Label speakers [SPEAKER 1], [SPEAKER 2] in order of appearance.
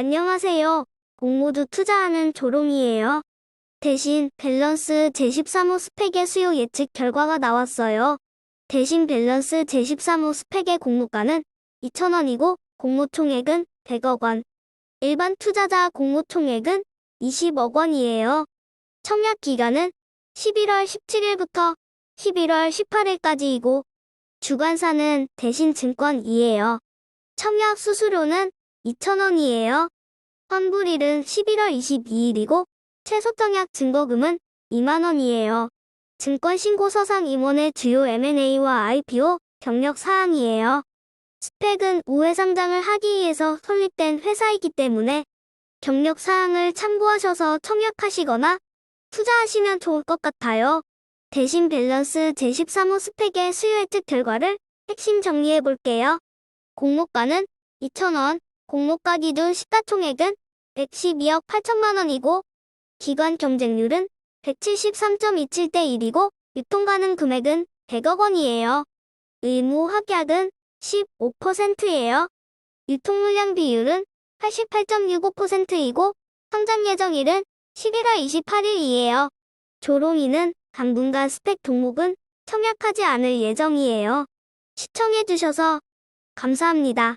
[SPEAKER 1] 안녕하세요. 공모주 투자하는 조롱이에요. 대신 밸런스 제13호 스펙의 수요 예측 결과가 나왔어요. 대신 밸런스 제13호 스펙의 공모가는 2,000원이고 공모 총액은 100억 원. 일반 투자자 공모 총액은 20억 원이에요. 청약 기간은 11월 17일부터 11월 18일까지이고 주관사는 대신증권이에요. 청약 수수료는 2,000원이에요. 환불일은 11월 22일이고 최소 청약 증거금은 2만원이에요. 증권신고서상 임원의 주요 M&A와 IPO 경력 사항이에요. 스펙은 우회 상장을 하기 위해서 설립된 회사이기 때문에 경력 사항을 참고하셔서 청약하시거나 투자하시면 좋을 것 같아요. 대신 밸런스 제13호 스펙의 수요 혜택 결과를 핵심 정리해 볼게요. 공모가는 2,000원, 공모가 기준 시가총액은 112억 8천만 원이고 기관 경쟁률은 173.27대 1이고 유통가능 금액은 100억 원이에요. 의무 합약은 15%예요. 유통 물량 비율은 88.65%이고 상장 예정일은 11월 28일이에요. 조롱이는 당분간 스펙 종목은 청약하지 않을 예정이에요. 시청해주셔서 감사합니다.